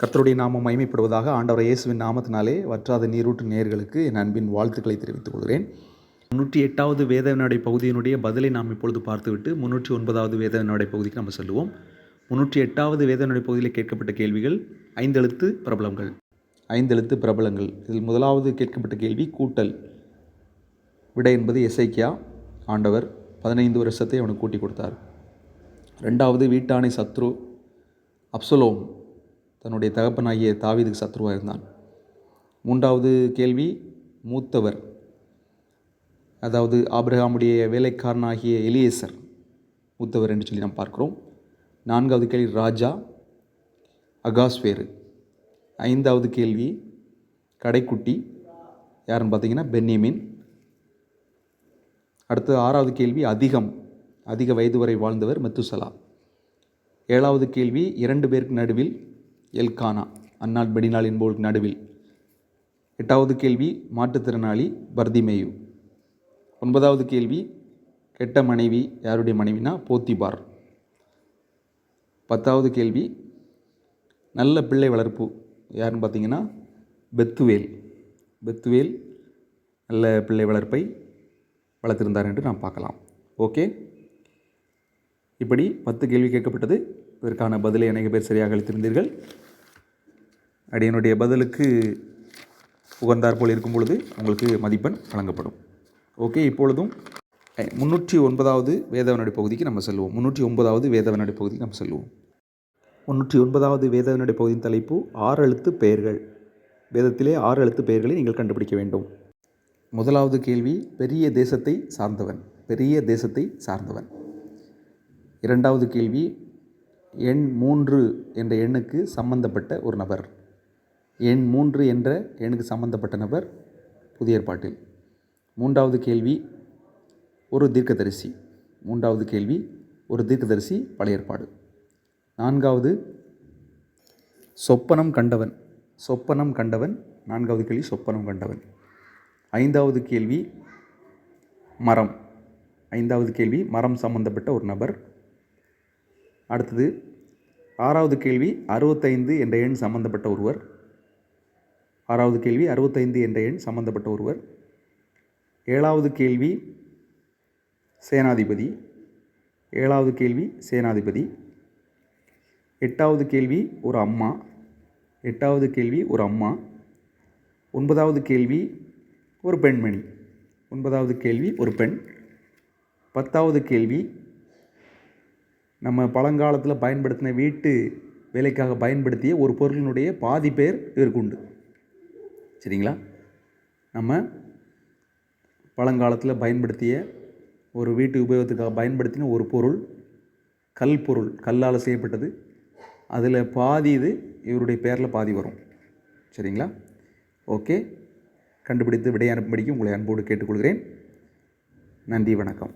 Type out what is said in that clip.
கர்த்தருடைய நாமம் மகிமைப்படுவதாக ஆண்டவர் இயேசுவின் நாமத்தினாலே வற்றாத நீரூற்று நேயர்களுக்கு என் அன்பின் வாழ்த்துக்களை தெரிவித்துக் கொள்கிறேன். முன்னூற்றி எட்டாவது வேதவினாடை பகுதியினுடைய பதிலை நாம் இப்பொழுது பார்த்துவிட்டு முன்னூற்றி ஒன்பதாவது வேதவினாடை பகுதிக்கு நம்ம செல்லுவோம். முன்னூற்றி எட்டாவது வேதவினாடை பகுதியில் கேட்கப்பட்ட கேள்விகள் ஐந்தெழுத்து பிரபலங்கள். ஐந்தெழுத்து பிரபலங்கள். இதில் முதலாவது கேட்கப்பட்ட கேள்வி கூட்டல். விடை என்பது எசைக்கியா ஆண்டவர் பதினைந்து வருஷத்தை அவனுக்கு கூட்டி கொடுத்தார். ரெண்டாவது வீட்டானை சத்ரு அப்சலோம். தன்னுடைய தகப்பனாகிய தாவீதுக்கு சத்ருவாக இருந்தான் மூன்றாவது கேள்வி மூத்தவர் அதாவது ஆபிரகாமுடைய வேலைக்காரனாகிய எலியேசர் மூத்தவர் என்று சொல்லி நாம் பார்க்கிறோம். நான்காவது கேள்வி ராஜா அகாஸ்வேரு. ஐந்தாவது கேள்வி கடைக்குட்டி யாருன்னு பார்த்தீங்கன்னா பென்யமின். அடுத்து ஆறாவது கேள்வி அதிகம் அதிக வயது வரை வாழ்ந்தவர் மெத்துசலா. ஏழாவது கேள்வி இரண்டு பேருக்கு நடுவில் எல்கானா அன்னாள் பெடினால் என்பவர்களுக்கு நடுவில். எட்டாவது கேள்வி மாற்றுத்திறனாளி பர்திமேயு ஒன்பதாவது கேள்வி கெட்ட மனைவி யாருடைய மனைவினா போத்திபார். பத்தாவது கேள்வி நல்ல பிள்ளை வளர்ப்பு யாருன்னு பார்த்தீங்கன்னா பெத்துவேல். பெத்துவேல் நல்ல பிள்ளை வளர்ப்பை வளர்த்திருந்தார் என்று நாம் பார்க்கலாம். ஓகே? இப்படி பத்து கேள்வி கேட்கப்பட்டது. இதற்கான பதிலை அநேக பேர் சரியாக அளித்திருந்தீர்கள். அடியனுடைய பதிலுக்கு உகந்தார் போல் இருக்கும் பொழுது உங்களுக்கு மதிப்பெண் வழங்கப்படும். ஓகே இப்பொழுதும் முன்னூற்றி ஒன்பதாவது வேதவனுடைய பகுதிக்கு நம்ம செல்வோம். முன்னூற்றி ஒன்பதாவது வேதவனுடைய பகுதிக்கு நம்ம செல்வோம். முன்னூற்றி ஒன்பதாவது வேதவனடி பகுதியின் தலைப்பு ஆறு எழுத்து பெயர்கள். வேதத்திலே ஆறு எழுத்து பெயர்களை நீங்கள் கண்டுபிடிக்க வேண்டும். முதலாவது கேள்வி பெரிய தேசத்தை சார்ந்தவன். பெரிய தேசத்தை சார்ந்தவன். இரண்டாவது கேள்வி எண் மூன்று என்ற எண்ணுக்கு சம்பந்தப்பட்ட ஒரு நபர். எண் மூன்று என்ற எண்ணுக்கு சம்பந்தப்பட்ட நபர் புதிய ஏற்பாட்டில். மூன்றாவது கேள்வி ஒரு தீர்க்கதரிசி. மூன்றாவது கேள்வி ஒரு தீர்க்கதரிசி பழைய ஏற்பாடு. நான்காவது சொப்பனம் கண்டவன். சொப்பனம் கண்டவன் நான்காவது கேள்வி சொப்பனம் கண்டவன். ஐந்தாவது கேள்வி மரம். ஐந்தாவது கேள்வி மரம் சம்பந்தப்பட்ட ஒரு நபர். அடுத்தது ஆறாவது கேள்வி அறுபத்தைந்து என்ற எண் சம்பந்தப்பட்ட ஒருவர். ஆறாவது கேள்வி அறுபத்தைந்து என்ற எண் சம்பந்தப்பட்ட ஒருவர். ஏழாவது கேள்வி சேனாதிபதி. ஏழாவது கேள்வி சேனாதிபதி. எட்டாவது கேள்வி ஒரு அம்மா. எட்டாவது கேள்வி ஒரு அம்மா. ஒன்பதாவது கேள்வி ஒரு பெண்மணி. ஒன்பதாவது கேள்வி ஒரு பெண். பத்தாவது கேள்வி நம்ம பழங்காலத்தில் பயன்படுத்தின வீட்டு வேலைக்காக பயன்படுத்திய ஒரு பொருளினுடைய பாதி பேர் இருக்குண்டு உண்டு. சரிங்களா? நம்ம பழங்காலத்தில் பயன்படுத்திய ஒரு வீட்டு உபயோகத்துக்காக பயன்படுத்தின ஒரு பொருள் கல் பொருள் கல்லால் செய்யப்பட்டது. அதில் பாதி இது இவருடைய பேரில் பாதி வரும். சரிங்களா? ஓகே. கண்டுபிடித்து விடை அனுப்பும்படிக்கு உங்களை அன்போடு கேட்டுக்கொள்கிறேன். நன்றி வணக்கம்.